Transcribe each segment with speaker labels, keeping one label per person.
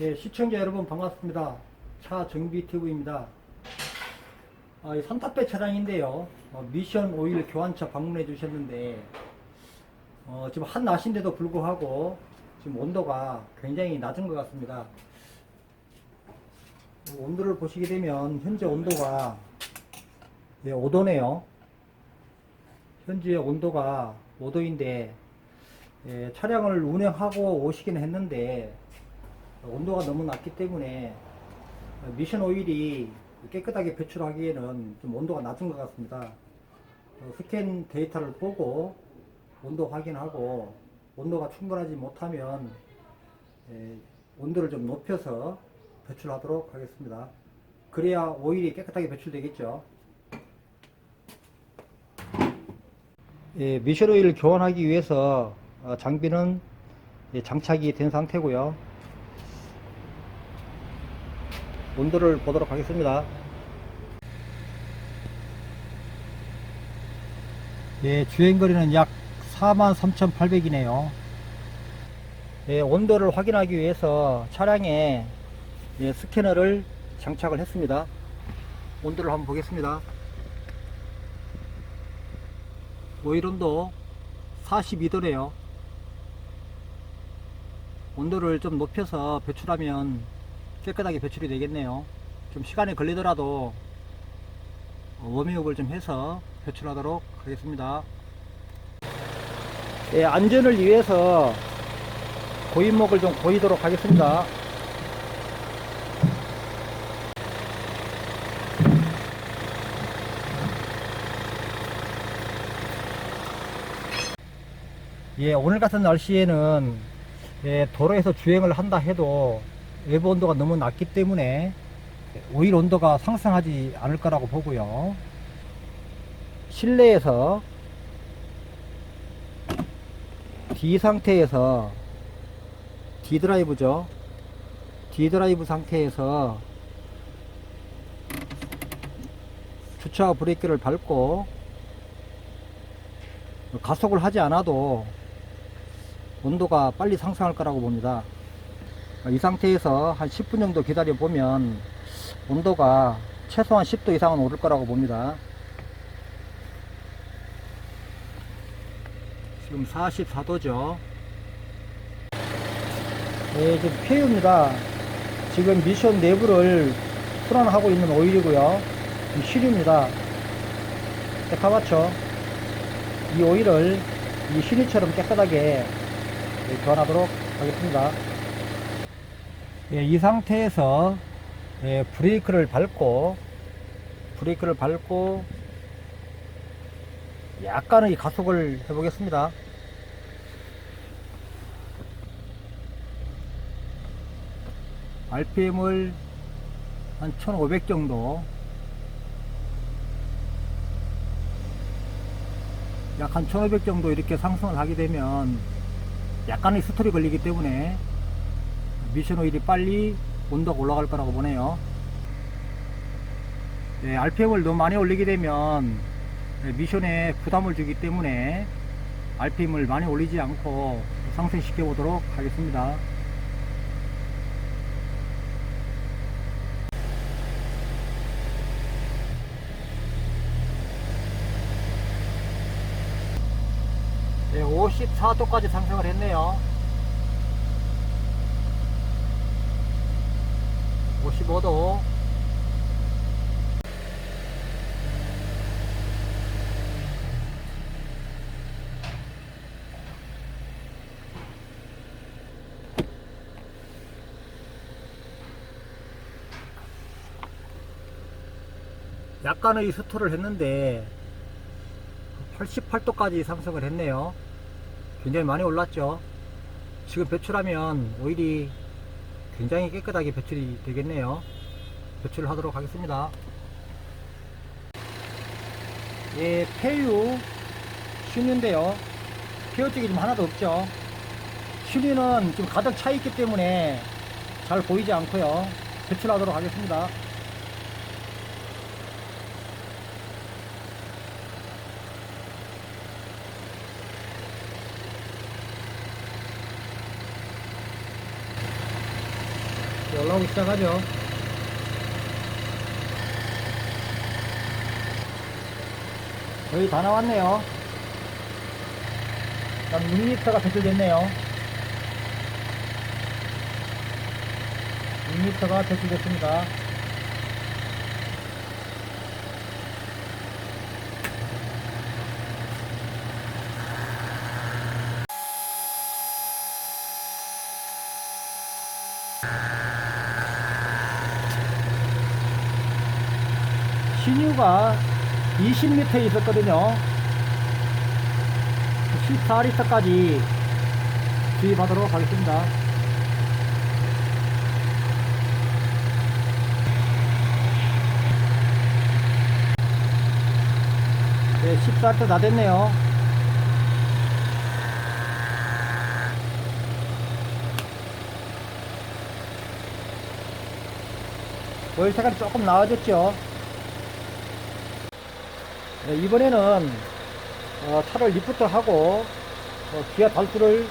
Speaker 1: 예, 시청자 여러분 반갑습니다. 차 정비TV입니다. 아, 이 산타페 차량인데요. 어, 미션 오일 교환차 방문해 주셨는데, 어, 지금 한 낮인데도 불구하고 지금 온도가 굉장히 낮은 것 같습니다. 온도를 보시게 되면 현재 온도가 예, 5도네요. 현재 온도가 5도인데 예, 차량을 운행하고 오시긴 했는데 온도가 너무 낮기 때문에 미션 오일이 깨끗하게 배출하기에는 좀 온도가 낮은 것 같습니다. 어, 스캔 데이터를 보고 온도 확인하고 온도가 충분하지 못하면 예, 온도를 좀 높여서 배출하도록 하겠습니다. 그래야 오일이 깨끗하게 배출되겠죠. 예, 미션 오일을 교환하기 위해서 어, 장비는 예, 장착이 된 상태고요. 온도를 보도록 하겠습니다. 예, 주행거리는 약 43,800이네요. 예, 온도를 확인하기 위해서 차량에 예, 스캐너를 장착을 했습니다. 온도를 한번 보겠습니다. 오일 온도 42도래요. 온도를 좀 높여서 배출하면 깨끗하게 배출이 되겠네요. 좀 시간이 걸리더라도 어, 워밍업을 좀 해서 배출하도록 하겠습니다. 예, 안전을 위해서 고인목을 좀 고이도록 하겠습니다. 예, 오늘 같은 날씨에는 예, 도로에서 주행을 한다 해도 외부 온도가 너무 낮기 때문에 오일 온도가 상승하지 않을 거라고 보고요. 실내에서 D 상태에서 D 드라이브죠. D 드라이브 상태에서 주차 브레이크를 밟고 가속을 하지 않아도 온도가 빨리 상승할 거라고 봅니다. 이 상태에서 한 10분 정도 기다려 보면 온도가 최소한 10도 이상은 오를 거라고 봅니다. 지금 44도죠. 네, 지금 폐유입니다. 지금 미션 내부를 순환하고 있는 오일이고요. 이 실입니다. 까맣죠? 이 오일을 이 실이처럼 깨끗하게 교환하도록 하겠습니다. 예, 이 상태에서 예, 브레이크를 밟고 브레이크를 밟고 약간의 가속을 해보겠습니다. RPM을 한 1500 정도 약 한 1500 정도 이렇게 상승을 하게 되면 약간의 스토리 걸리기 때문에 미션 오일이 빨리 온도가 올라갈 거라고 보네요. 네, RPM을 너무 많이 올리게 되면 네, 미션에 부담을 주기 때문에 RPM을 많이 올리지 않고 상승시켜 보도록 하겠습니다. 네, 54도까지 상승을 했네요. 55도. 약간의 스토를 했는데 88도까지 상승을 했네요. 굉장히 많이 올랐죠. 지금 배출하면 오일이 굉장히 깨끗하게 배출이 되겠네요. 배출을 하도록 하겠습니다. 예, 폐유 슈인데요. 폐유 쪽이 지금 하나도 없죠. 슈리는 지금 가득 차 있기 때문에 잘 보이지 않고요. 배출하도록 하겠습니다. 올라오기 시작하죠. 거의 다 나왔네요. 한 6m가 배출됐네요. 6m가 배출됐습니다. 신유가 20m에 있었거든요. 14리터까지 주입하도록 하겠습니다. 네, 14리터 다 됐네요. 오일 색깔이 조금 나아졌죠. 네, 이번에는 어, 차를 리프트 하고 어, 기아 달수를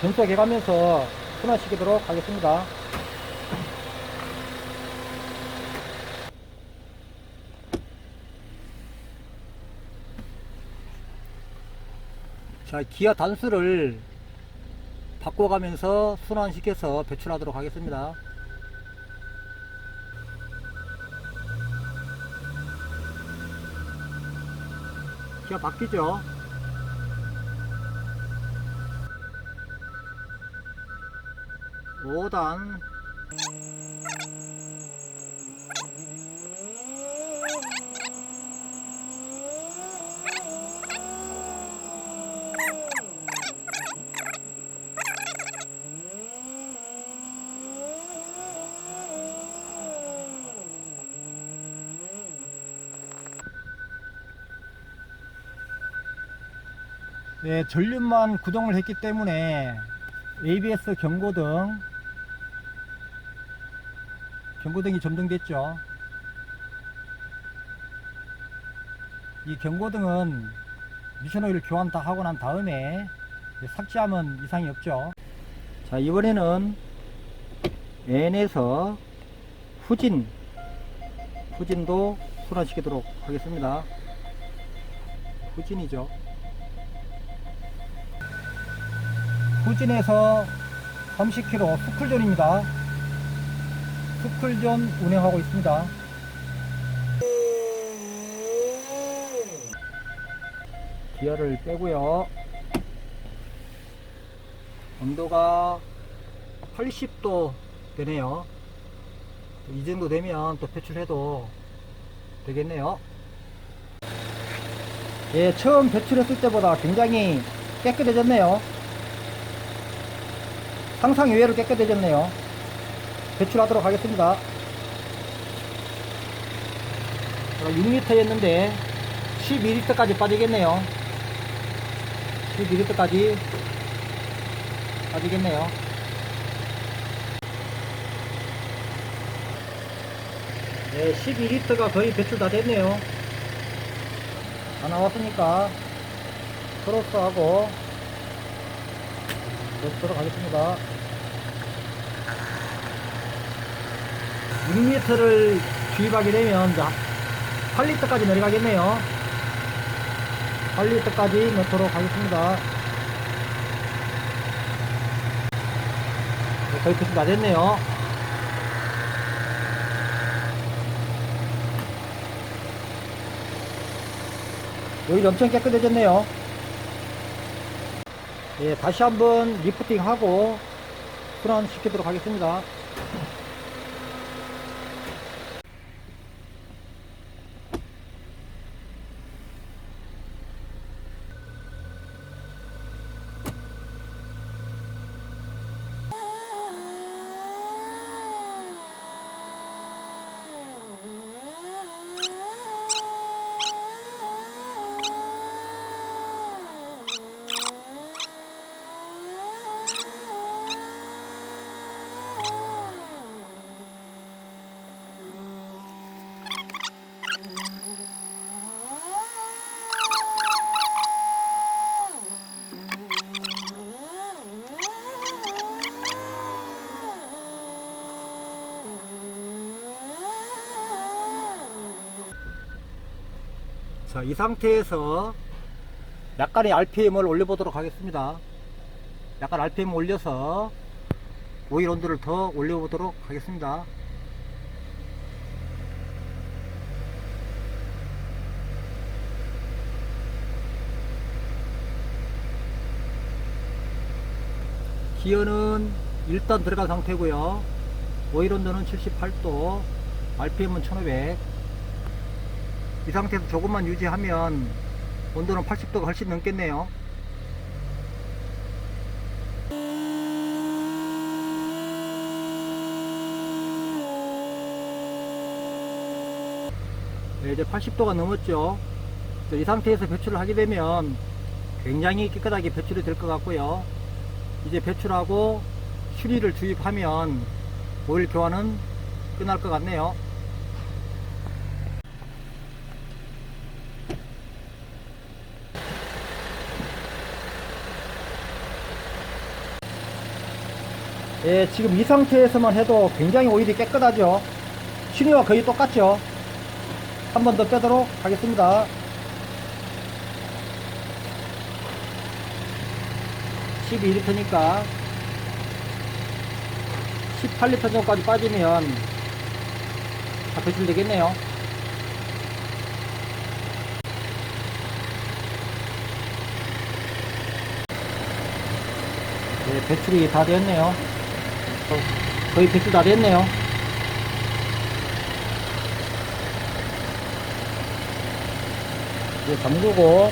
Speaker 1: 변속해 가면서 순환시키도록 하겠습니다. 자, 기아 단수를 바꿔가면서 순환시켜서 배출하도록 하겠습니다. 기가 바뀌죠. 오단 네, 전륜만 구동을 했기 때문에 ABS 경고등 경고등이 점등됐죠. 이 경고등은 미션 오일 교환 다 하고 난 다음에 삭제하면 이상이 없죠. 자, 이번에는 N에서 후진, 후진도 순환시키도록 하겠습니다. 후진이죠. 후진에서 30km 스쿨존입니다. 스쿨존 운행하고 있습니다. 기어를 빼고요. 온도가 80도 되네요. 이 정도 되면 또 배출해도 되겠네요. 예, 처음 배출했을 때보다 굉장히 깨끗해졌네요. 상상 이외로 깨끗해졌네요. 배출하도록 하겠습니다. 6리터였는데 12리터까지 빠지겠네요. 12리터까지 빠지겠네요. 네, 12리터가 거의 배출 다 됐네요. 다 나왔으니까 크로스하고 넣도록 하겠습니다. 6리터를 주입하게 되면 이제 8리터까지 내려가겠네요. 8리터까지 넣도록 하겠습니다. 네, 거의 배출 다 됐네요. 여기 엄청 깨끗해졌네요. 예, 다시 한번 리프팅 하고 순환시키도록 하겠습니다. 자, 이 상태에서 약간의 RPM을 올려보도록 하겠습니다. 약간 RPM 올려서 오일 온도를 더 올려보도록 하겠습니다. 기어는 일단 들어간 상태고요. 오일 온도는 78도, RPM은 1500. 이 상태에서 조금만 유지하면 온도는 80도가 훨씬 넘겠네요. 네, 이제 80도가 넘었죠. 이 상태에서 배출을 하게 되면 굉장히 깨끗하게 배출이 될 것 같고요. 이제 배출하고 휴리를 주입하면 오일 교환은 끝날 것 같네요. 예, 지금 이 상태에서만 해도 굉장히 오일이 깨끗하죠. 신이와 거의 똑같죠. 한 번 더 빼도록 하겠습니다. 12리터니까 18리터 정도까지 빠지면 다 배출 되겠네요. 네, 배출이 다 됐네요. 어, 거의 배출 다 됐네요. 이제 잠그고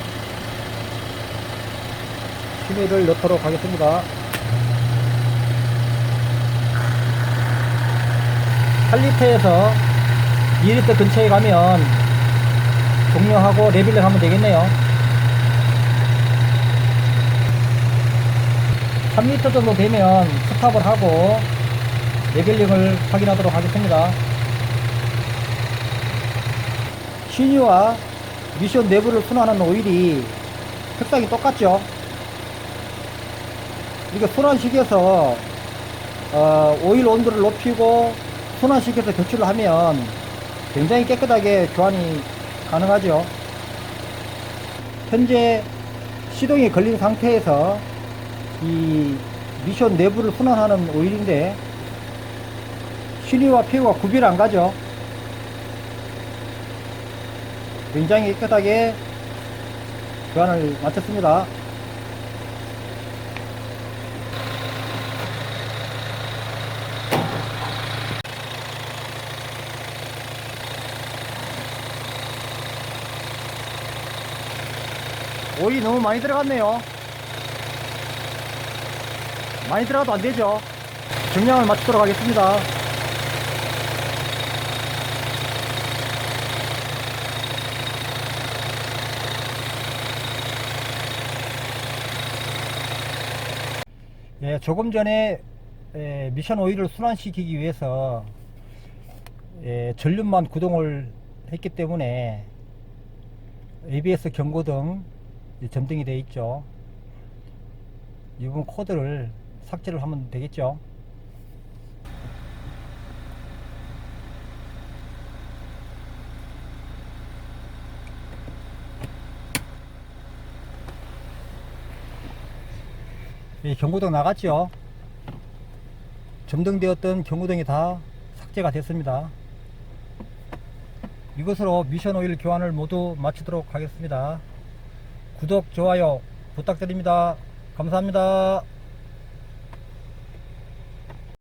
Speaker 1: 힘을 넣도록 하겠습니다. 8리터에서 2리터 근처에 가면 종료하고 레빌링 하면 되겠네요. 3리터 정도 되면 스탑을 하고 레벨링을 확인하도록 하겠습니다. 신유와 미션 내부를 순환하는 오일이 색상이 똑같죠? 이거 순환식에서 어, 오일 온도를 높이고 순환식에서 배출을 하면 굉장히 깨끗하게 교환이 가능하죠. 현재 시동이 걸린 상태에서 이 미션 내부를 순환하는 오일인데 신유와 폐유가 구별 안 가죠. 굉장히 깨끗하게 교환을 마쳤습니다. 오이 너무 많이 들어갔네요. 많이 들어가도 안 되죠. 정량을 맞추도록 하겠습니다. 예, 조금 전에 에, 미션 오일을 순환시키기 위해서 예, 전륜만 구동을 했기 때문에 ABS 경고등 이 점등이 되어 있죠. 이 부분 코드를 삭제를 하면 되겠죠. 경고등 나갔죠. 점등되었던 경고등이 다 삭제가 됐습니다. 이것으로 미션 오일 교환을 모두 마치도록 하겠습니다. 구독, 좋아요 부탁드립니다. 감사합니다.